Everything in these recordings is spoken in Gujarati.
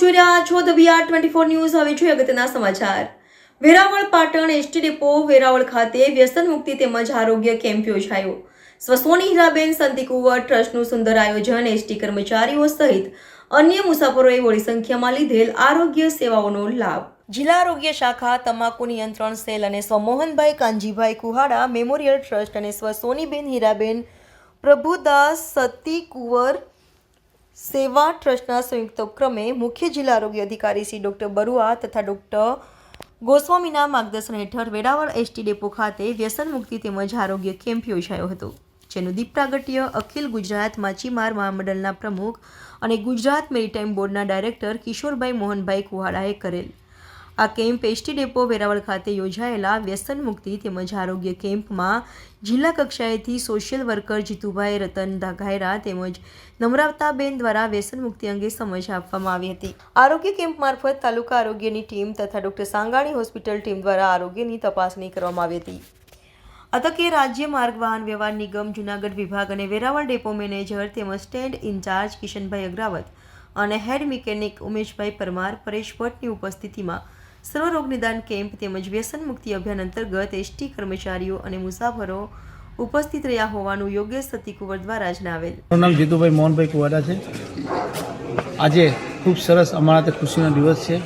જોઈ રહ્યા છો the VR twenty four news, હવે જોઈએ અગત્યના સમાચાર. વેરાવળ પાટણ એસટી ડેપો, વેરાવળ ખાતે વ્યસન મુક્તિ તેમજ આરોગ્ય કેમ્પ યોજાયો. સ્વસોની હીરાબેન સંતિકુંવર ટ્રસ્ટનું સુંદર આયોજન એસટી કર્મચારીઓ સહિત અન્ય મુસાફરોએ મોટી સંખ્યામાં લીધેલ આરોગ્ય સેવાઓનો લાભ. જિલ્લા આરોગ્ય શાખા, તમાકુ નિયંત્રણ સેલ અને સ્વમોહનભાઈ કાંજીભાઈ કુહાડા, મેમોરિયલ ટ્રસ્ટ અને સ્વ સોનીબેન હીરાબેન પ્રભુદાસ, સતી કુંવર સેવા ટ્રસ્ટના સંયુક્ત ઉપક્રમે મુખ્ય જિલ્લા આરોગ્ય અધિકારી શ્રી ડૉક્ટર બરુઆ તથા ડૉક્ટર ગોસ્વામીના માર્ગદર્શન હેઠળ વેરાવળ એસટી ડેપો ખાતે વ્યસન મુક્તિ તેમજ આરોગ્ય કેમ્પ યોજાયો હતો, જેનું દીપ પ્રાગટ્ય અખિલ ગુજરાત માછીમાર મહામંડળના પ્રમુખ અને ગુજરાત મેરીટાઈમ બોર્ડના ડાયરેક્ટર કિશોરભાઈ મોહનભાઈ કુહાડાએ કરેલ આ કેમ્પ એસટી ડેપો વેરાવળ ખાતે યોજાયેલા વ્યસન મુક્તિ તેમજ આરોગ્ય કેમ્પમાં જિલ્લા કક્ષાએથી સોશિયલ વર્કર જીતુભાઈ રતન ધાઘાયરા તેમજ નમ્રતાબેન દ્વારા વ્યસન મુક્તિ અંગે સમજ આપવામાં આવી હતી. આરોગ્ય કેમ્પ મારફત તાલુકા આરોગ્યની ટીમ તથા ડોક્ટર સાંગાણી હોસ્પિટલ ટીમ દ્વારા આરોગ્યની તપાસણી કરવામાં આવી હતી. આ રાજ્ય માર્ગ વાહન વ્યવહાર નિગમ, જુનાગઢ વિભાગ અને વેરાવળ ડેપો મેનેજર તેમજ સ્ટેન્ડ ઇન્ચાર્જ કિશનભાઈ અગ્રાવત અને હેડ મિકેનિક ઉમેશભાઈ પરમાર, પરેશ ભટ્ટની ઉપસ્થિતિમાં સર્વરોગ નિદાન કેમ્પ તેમજ વ્યસન મુક્તિ અભિયાન અંતર્ગત એસટી કર્મચારીઓ અને મુસાફરો ઉપસ્થિત રહ્યા હોવાનું યોગ્ય સતી કુંવર દ્વારા જણાવેલ. મારું નામ જીતુભાઈ મોહનભાઈ કુવાડા છે. આજે ખૂબ સરસ અમારા તે ખુશીનો દિવસ છે.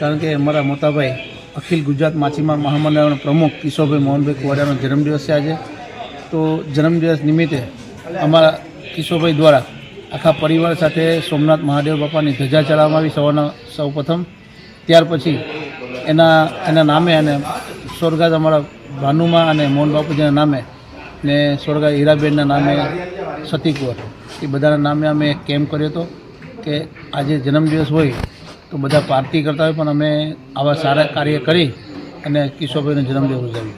કારણ કે અમારા મોટાભાઈ અખિલ ગુજરાત માછીમાર મહામંડળના પ્રમુખ કિશોરભાઈ મોહનભાઈ કુવાડાનો જન્મદિવસ છે આજે. તો જન્મદિવસ નિમિત્તે અમારા કિશોરભાઈ દ્વારા આખા પરિવાર સાથે સોમનાથ મહાદેવ બાપાની ધજા ચડાવવામાં આવી સવારના સૌ પ્રથમ ત્યાર પછી એના એના નામે અને સ્વર્ગાત અમારા ભાનુમા અને મોહન બાપુજીના નામે ને સ્વર્ગા હીરાબેનના નામે સતીકુંવર. એ બધાના નામે અમે કેમ્પ કર્યો હતો કે આજે જન્મદિવસ હોય તો બધા પાર્ટી કરતા હોય, પણ અમે આવા સારા કાર્ય કરી અને કિશોરભાઈનો જન્મદિવસ ઉજવીએ.